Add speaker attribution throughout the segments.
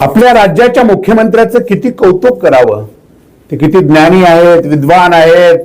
Speaker 1: आपल्या राज्याच्या मुख्यमंत्र्याचं किती कौतुक करावं? ते किती ज्ञानी आहेत विद्वान आहेत?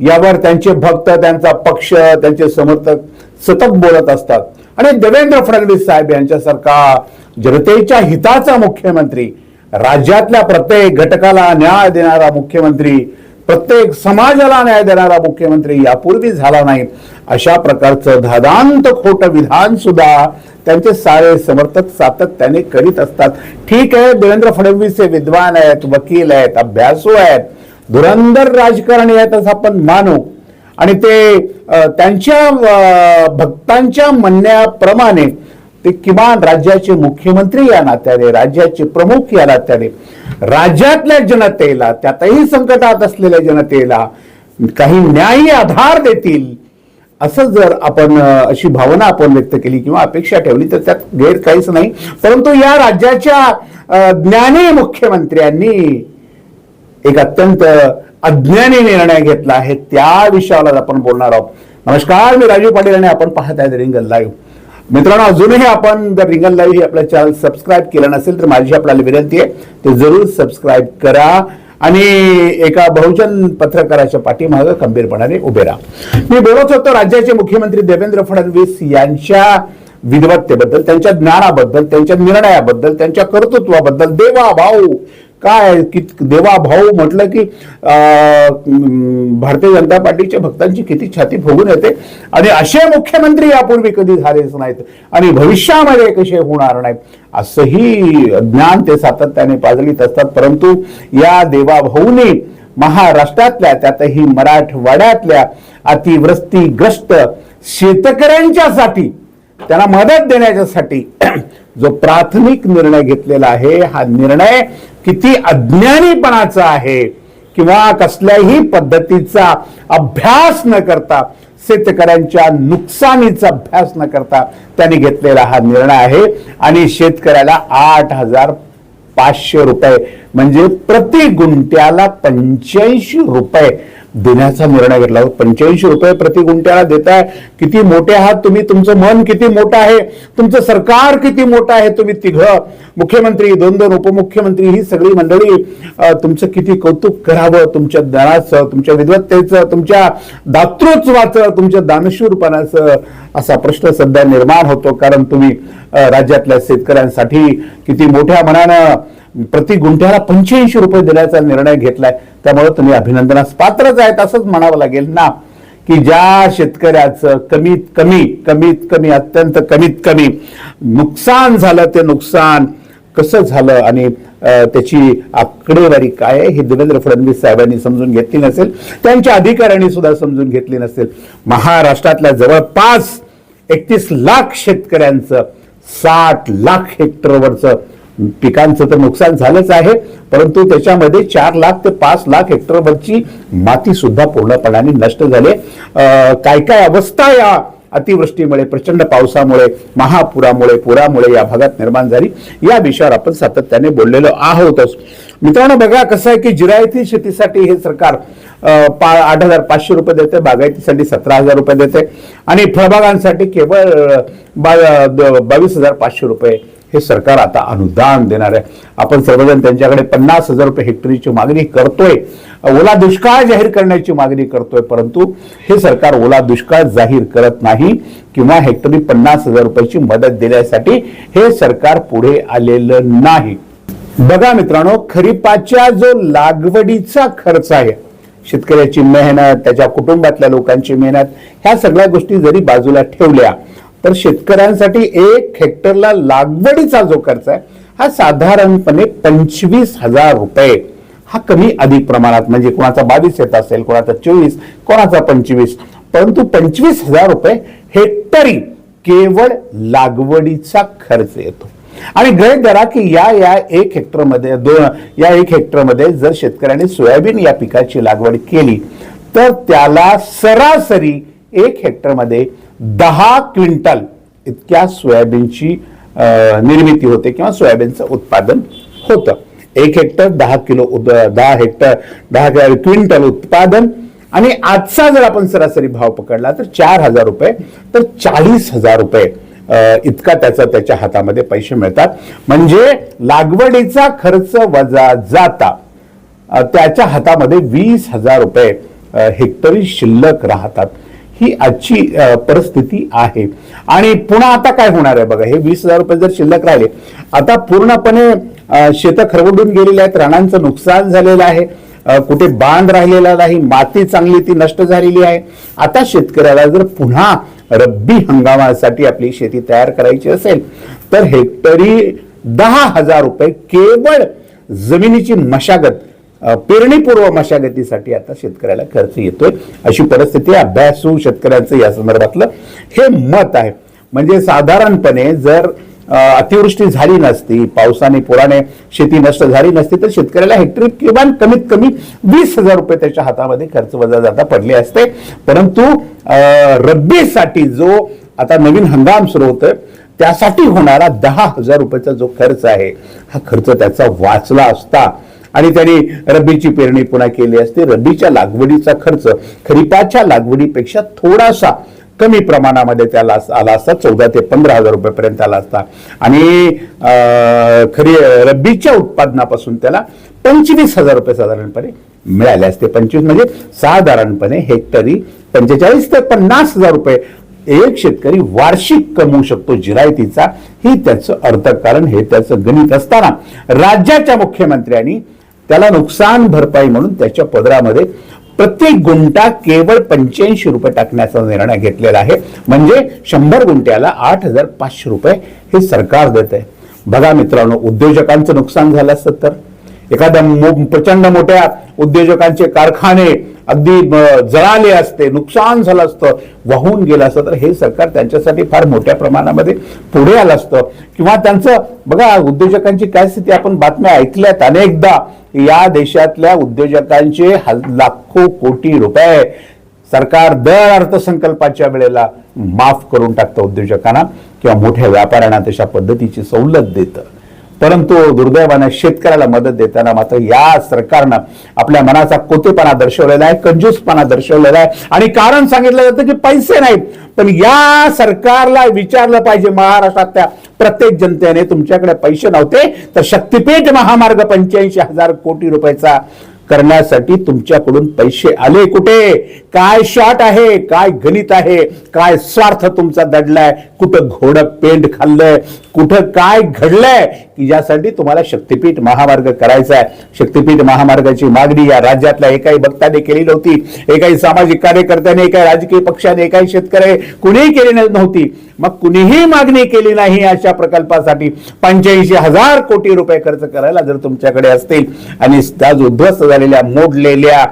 Speaker 1: यावर त्यांचे भक्त त्यांचा पक्ष त्यांचे समर्थक सतत बोलत असतात. आणि देवेंद्र फडणवीस साहेब यांच्यासारखा जनतेच्या हिताचा मुख्यमंत्री राज्यातल्या प्रत्येक घटकाला न्याय देणारा मुख्यमंत्री प्रत्येक समाजाला न्याय देणारा मुख्यमंत्री यापूर्वी झाला नाही. अशा प्रकारचं धादांत खोटं विधान सुद्धा त्यांचे सारे समर्थक सातत्याने करीत असतात. ठीक आहे देवेंद्र फडणवीस हे विद्वान आहेत वकील आहेत अभ्यासू आहेत धुरंधर राजकारणी आहेत असं आपण मानू. आणि ते त्यांच्या भक्तांच्या म्हणण्याप्रमाणे ते किमान राज्याचे मुख्यमंत्री या नात्याने राज्याचे प्रमुख या नात्याने राज्यातल्या जनतेला त्यातही संकटात असलेल्या जनतेला काही न्यायी आधार देतील असं जर आपण अशी भावना आपण व्यक्त केली किंवा अपेक्षा ठेवली तर त्यात गैर काहीच नाही. परंतु या राज्याच्या अ, ज्ञानी मुख्यमंत्र्यांनी एक अत्यंत अज्ञानी निर्णय घेतला आहे. त्या विषयावर आपण बोलणार आहोत. नमस्कार मी राजीव पाटील आणि आपण पाहत आहे रिंगल लाईव्ह. मित्रांनो अजूनही आपण जर रिंगल लाईव्ह ही आपल्या चॅनल सबस्क्राईब केलं नसेल तर माझी आपल्याला विनंती आहे ते जरूर सबस्क्राईब करा. आणि एका बहुजन पत्रकाराच्या पाठीमागं खंबीरपणाने उभे राहा. मी बोलत होतो राज्याचे मुख्यमंत्री देवेंद्र फडणवीस यांच्या विद्वत्तेबद्दल त्यांच्या ज्ञानाबद्दल त्यांच्या निर्णयाबद्दल त्यांच्या कर्तृत्वाबद्दल. देवा भाऊ काय कित देवा भाऊ म्हटलं की भारतीय जनता पार्टीच्या भक्तांची किती छाती फुगून येते. आणि असे मुख्यमंत्री यापूर्वी कधी झालेच नाहीत. आणि भविष्यामध्ये कसे होणार नाहीत? असंही ज्ञान ते सातत्याने पाजलीत असतात. परंतु या देवाभाऊने महाराष्ट्रातल्या त्यातही मराठवाड्यातल्या अतिवृष्टीग्रस्त शेतकऱ्यांच्यासाठी त्यांना मदत देण्याच्यासाठी जो प्राथमिक निर्णय घेतलेला आहे हा निर्णय किती अज्ञानीपणाचा आहे किंवा कसल्याही पद्धतीचा अभ्यास न करता शेतकऱ्यांच्या नुकसानीचा अभ्यास न करता त्यांनी घेतलेला हा निर्णय आहे. आणि शेतकऱ्याला आठ हजार पाचशे रुपये म्हणजे प्रति गुंट्याला पंच्याऐंशी रुपये देण्याचा निर्णय घेतला. पंच्याऐंशी रुपये प्रति गुंट्याला देताय. किती मोठे आहात तुम्ही? तुमचं मन किती मोठं आहे? तुमचं सरकार किती मोठं आहे? तुम्ही तिघं. मुख्यमंत्री दोन दोन उपमुख्यमंत्री ही सगळी मंडळी तुमचं किती कौतुक करावं? तुमच्या ज्ञानाचं तुमच्या विद्वत्तेचं तुमच्या दातृत्वाचं तुमच्या दानशूरपणाचं असा प्रश्न सध्या निर्माण होतो. कारण तुम्ही राज्यातल्या शेतकऱ्यांसाठी किती मोठ्या मनानं प्रति गुंठ्याला पंच्याऐंशी रुपये देण्याचा निर्णय घेतलाय. त्यामुळं तुम्ही अभिनंदनास पात्रच आहेत असंच म्हणावं लागेल. ना की ज्या शेतकऱ्याचं कमीत कमी कमीत कमी अत्यंत कमीत कमी नुकसान झालं ते नुकसान कसं झालं आणि त्याची आकडेवारी काय आहे हे देवेंद्र फडणवीस साहेबांनी समजून घेतली नसेल. त्यांच्या अधिकाऱ्यांनी सुद्धा समजून घेतली नसेल. महाराष्ट्रातल्या जवळपास एकतीस लाख शेतकऱ्यांचं साठ लाख हेक्टरवरचं पिकांचं तर नुकसान झालंच आहे परंतु त्याच्यामध्ये चार लाख ते पाच लाख हेक्टरवरची माती सुद्धा पूर्णपणाने नष्ट झाली काय काय अवस्था या अतिवृष्टीमुळे प्रचंड पावसामुळे महापुरामुळे पुरामुळे या भागात निर्माण झाली या विषयावर आपण सातत्याने बोललेलो आहोतच. मित्रांनो बघा कसं आहे की जिरायती शेतीसाठी हे सरकार पा आठ हजार पाचशे रुपये देते बागायतीसाठी सतरा हजार रुपये देते आणि फळबागांसाठी केवळ बा बावीस हजार पाचशे रुपये हे सरकार आता अनुदान देणार आहे. आपण सर्वजण त्यांच्याकडे पन्नास हजार रुपये हेक्टरीची मागणी करतोय. ओला दुष्काळ जाहीर करण्याची मागणी करतोय परंतु हे सरकार ओला दुष्काळ जाहीर करत नाही किंवा हेक्टरी पन्नास हजार रुपयाची मदत देण्यासाठी हे सरकार पुढे आलेलं नाही. बघा मित्रांनो खरीपाच्या जो लागवडीचा खर्च आहे शेतकऱ्याची मेहनत त्याच्या कुटुंबातल्या लोकांची मेहनत ह्या सगळ्या गोष्टी जरी बाजूला ठेवल्या तर शेतकऱ्यांसाठी एक हेक्टरला लागवडीचा जो खर्च आहे हा साधारणपणे पंचवीस हजार रुपये. हा कमी अधिक प्रमाणात म्हणजे कोणाचा बावीस येत असेल कोणाचा चोवीस कोणाचा पंचवीस. परंतु पंचवीस हजार रुपये हेक्टरी केवळ लागवडीचा खर्च येतो. आणि गृहीत धरा की या या एक हेक्टरमध्ये दोन या एक हेक्टरमध्ये जर शेतकऱ्याने सोयाबीन या पिकाची लागवड केली तर त्याला सरासरी एक हेक्टरमध्ये दहा क्विंटल इतक्या सोयाबीनची निर्मिती होते किंवा सोयाबीनचं उत्पादन होतं. एक हेक्टर दहा किलो उद- दहा हेक्टर दहा क्विंटल उत्पादन. आणि आजचा जर आपण सरासरी भाव पकडला तर चार हजार रुपये तर चाळीस हजार रुपये इतका त्याचा त्याच्या हातामध्ये पैसे मिळतात. म्हणजे लागवडीचा खर्च वजा जाता त्याच्या हातामध्ये वीस हजार रुपये हेक्टरी शिल्लक राहतात. ही आजची परिस्थिती आहे. आणि पुन्हा आता काय होणार आहे बघा हे वीस हजार रुपये जर शिल्लक राहिले आता पूर्णपणे शेतं खरवडून गेलेली आहेत रानांचं नुकसान झालेलं आहे कुठे बांध राहिलेला नाही माती चांगली ती नष्ट झालेली आहे. आता शेतकऱ्याला जर पुन्हा रब्बी हंगामासाठी आपली शेती तयार करायची असेल तर हेक्टरी दहा हजार रुपये केवळ जमिनीची मशागत पेरणीपूर्व मशागतीसाठी आता शेतकऱ्याला खर्च येतोय. अशी परिस्थिती अभ्यासू शेतकऱ्यांचं या संदर्भातलं हे मत आहे. म्हणजे साधारणपणे जर अतिवृष्टी झाली नसती पावसाने पुराने शेती नष्ट झाली नसती तर शेतकऱ्याला हेक्टरी किमान कमीत कमी वीस हजार रुपये त्याच्या हातामध्ये खर्च वजा जाता पडले असते. परंतु रब्बीसाठी जो आता नवीन हंगाम सुरू होतोय त्यासाठी होणारा दहा हजार रुपयाचा जो खर्च आहे हा खर्च त्याचा वाचला असता आणि त्यांनी रब्बीची पेरणी पुन्हा केली असते. रब्बीच्या लागवडीचा खर्च खरीपाच्या लागवडीपेक्षा थोडासा कमी प्रमाणामध्ये त्याला अस- आला असता. चौदा ते पंधरा हजार रुपयेपर्यंत आला असता. आणि खरी रब्बीच्या उत्पादनापासून त्याला पंचवीस हजार रुपये साधारणपणे मिळाले असते. पंचवीस म्हणजे साधारणपणे हेक्टरी पंचेचाळीस ते पन्नास हजार रुपये. एक शेतकरी वार्षिक कमवू शकतो जिरायतीचा. ही त्याचं अर्थकारण हे त्याचं गणित असताना राज्याच्या मुख्यमंत्र्यांनी त्याला नुकसान भरपाई म्हणून त्याच्या पदरामध्ये प्रत्येक गुंठा केवळ पंच्याऐंशी रुपये टाकण्याचा निर्णय घेतलेला आहे. म्हणजे शंभर गुंट्याला आठ हजार पाचशे रुपये हे सरकार देत आहे बघा मित्रांनो उद्योजकांचं नुकसान झालं असतं तर? एखाद्या प्रचंड मोठ्या उद्योजकांचे कारखाने अगदी जळाले असते नुकसान झालं असतं वाहून गेलं असतं तर हे सरकार त्यांच्यासाठी फार मोठ्या प्रमाणामध्ये पुढे आलं असतं. किंवा त्यांचं बघा उद्योजकांची काय स्थिती आपण बातम्या ऐकल्यात अनेकदा या देशातल्या उद्योजकांचे लाखो कोटी रुपये सरकार दर अर्थसंकल्पाच्या वेळेला माफ करून टाकतं उद्योजकांना किंवा मोठ्या व्यापाऱ्यांना तशा पद्धतीची सवलत देतं. परंतु दुर्दैवानं शेतकऱ्याला मदत देताना मात्र या सरकारनं आपल्या मनाचा कोतेपणा दर्शवलेला आहे कंजूसपणा दर्शवलेला आहे. आणि कारण सांगितलं जातं की पैसे नाहीत. पण या सरकारला विचारलं पाहिजे महाराष्ट्रातल्या प्रत्येक जनतेने तुमच्याकडे पैसे नव्हते तर शक्तिपीठ महामार्ग पंच्याऐंशी हजार कोटी रुपयाचा करण्यासाठी तुमच्याकडून पैसे आले कुठे? काय शॉट आहे? काय गणित आहे? काय स्वार्थ तुमचा दडलाय? कुठं घोडं पेंड खाल्लंय? कुठं काय घडलंय? की ज्यासाठी तुम्हाला शक्तीपीठ महामार्ग करायचा आहे. शक्तीपीठ महामार्गाची मागणी या राज्यातल्या एकाही भक्ताने केली नव्हती. एकाही सामाजिक कार्यकर्त्याने एका राजकीय पक्षाने एकाही शेतकरी कुणीही केली नव्हती. मग कुणीही मागणी केली नाही अशा प्रकल्पासाठी पंच्याऐंशी हजार कोटी रुपये खर्च करायला जर तुमच्याकडे असतील. आणि आज उद्ध्वस्त झालेल्या मोडलेल्या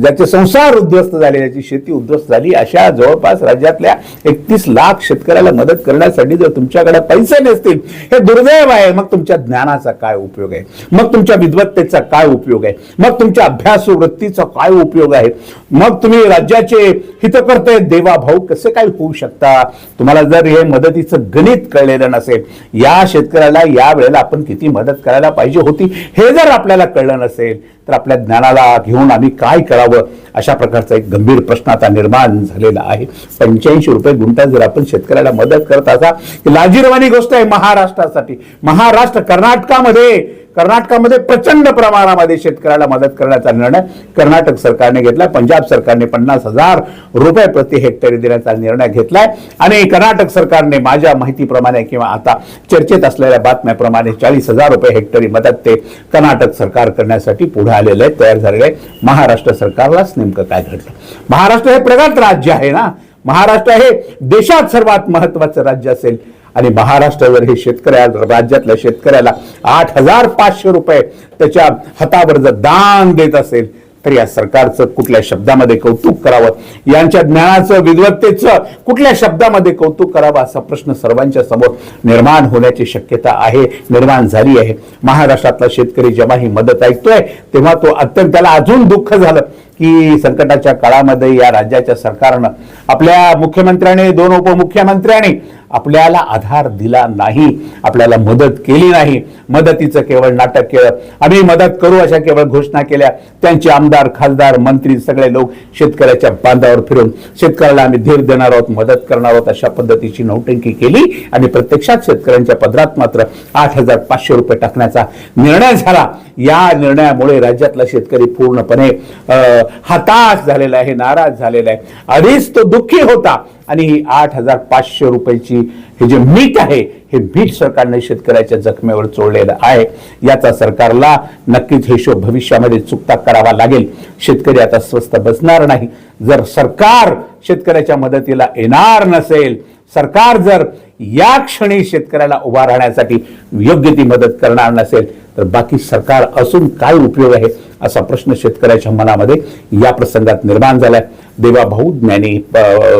Speaker 1: ज्याचे संसार उद्ध्वस्त झाले ज्याची शेती उद्ध्वस्त झाली अशा जवळपास राज्यातल्या एकतीस लाख शेतकऱ्याला मदत करण्यासाठी जर तुमच्याकडे पैसे नसतील हे दुर्दैव आहे. मग तुमच्या ज्ञानाचा काय उपयोग आहे? मग तुमच्या विद्वत्तेचा काय उपयोग आहे? मग तुमच्या अभ्यास वृत्तीचा काय उपयोग आहे? मग तुम्ही राज्याचे हितकर्ते देवा भाऊ कसे काय होऊ शकता? तुम्हाला जर हे मदतीचं गणित कळलेलं नसेल या शेतकऱ्याला या वेळेला आपण किती मदत करायला पाहिजे होती हे जर आपल्याला कळलं नसेल तर आपल्या ज्ञानाला घेऊन आम्ही काय करावं अशा प्रकारचा एक गंभीर प्रश्न आता निर्माण झालेला आहे. पंच्याऐंशी रुपये गुंठा जर आपण शेतकऱ्याला मदत करत असा ही लाजीरवाणी गोष्ट आहे महाराष्ट्रासाठी. महाराष्ट्र कर्नाटकामध्ये कर्नाटकामध्ये प्रचंड प्रमाणामध्ये शेतकऱ्याला मदत करण्याचा निर्णय कर्नाटक सरकारने घेतला. पंजाब सरकारने पन्नास हजार रुपये प्रति हेक्टरी देण्याचा निर्णय घेतलाय. आणि कर्नाटक सरकारने माझ्या माहितीप्रमाणे किंवा आता चर्चेत असलेल्या बातम्याप्रमाणे चाळीस हजार रुपये हेक्टरी मदत ते कर्नाटक सरकार करण्यासाठी पुढे आलेले आहे तयार झालेले आहे महाराष्ट्र सरकारलाच नेमकं काय घडलं? महाराष्ट्र हे प्रगत राज्य आहे ना? महाराष्ट्र हे देशात सर्वात महत्वाचं राज्य असेल. आणि महाराष्ट्र जर हे शेतकऱ्या राज्यातल्या शेतकऱ्याला आठ हजार पाचशे रुपये त्याच्या हातावर जर दान देत असेल तर या सरकारचं कुठल्या शब्दामध्ये कौतुक करावं? यांच्या ज्ञानाचं विद्वत्तेचं कुठल्या शब्दामध्ये कौतुक करावं? असा प्रश्न सर्वांच्या समोर निर्माण होण्याची शक्यता आहे निर्माण झाली आहे. महाराष्ट्रातला शेतकरी जेव्हा ही मदत ऐकतोय तेव्हा तो अत्यंत त्याला अजून दुःख झालं. की संकटाच्या काळामध्ये या राज्याच्या सरकारनं आपल्या मुख्यमंत्र्याने दोन उपमुख्यमंत्र्यांनी आपल्याला आधार दिला नाही आपल्याला मदत केली नाही. मदतीचं केवळ नाटक केलं. आम्ही मदत करू अशा केवळ घोषणा केल्या. त्यांचे आमदार खासदार मंत्री सगळे लोक शेतकऱ्याच्या बांधावर फिरून शेतकऱ्याला आम्ही धीर देणार आहोत मदत करणार आहोत अशा पद्धतीची नौटंकी केली. आणि प्रत्यक्षात शेतकऱ्यांच्या पदरात मात्र आठ हजार पाचशे रुपये टाकण्याचा निर्णय झाला. या निर्णयामुळे राज्यातला शेतकरी पूर्णपणे हताश झालेला आहे नाराज झालेला आहे. आधीच तो दुःखी होता. आणि ही आठ हजार पाचशे रुपयाची हे जे मीठ आहे हे मीठ सरकारने शेतकऱ्याच्या जखमेवर चोळलेलं आहे. याचा सरकारला नक्कीच हिशोब भविष्यामध्ये चुकता करावा लागेल. शेतकरी आता स्वस्त बसणार नाही. जर सरकार शेतकऱ्याच्या मदतीला येणार नसेल सरकार जर या क्षणी शेतकऱ्याला उभा राहण्यासाठी योग्य ती मदत करणार नसेल तर बाकी सरकार असून काय उपयोग आहे असा प्रश्न शेतकऱ्याच्या मनामध्ये या प्रसंगात निर्माण झालाय. देवाभाऊ ज्ञानी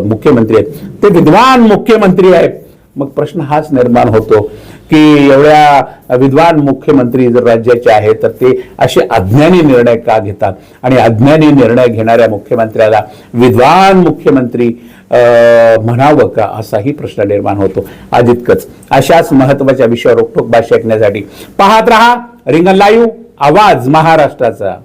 Speaker 1: मुख्यमंत्री आहेत. ते विद्वान मुख्यमंत्री आहेत. मग प्रश्न हाच निर्माण होतो की एवढ्या विद्वान मुख्यमंत्री जर राज्याचे आहेत तर ते असे अज्ञानी निर्णय का घेतात? आणि अज्ञानी निर्णय घेणाऱ्या मुख्यमंत्र्याला विद्वान मुख्यमंत्री म्हणावं का असाही प्रश्न निर्माण होतो. आज इतकंच. अशाच महत्त्वाच्या विषयावर रोखोक भाषा ऐकण्यासाठी पाहत रहा रिंगण लाईव्ह आवाज महाराष्ट्राचा.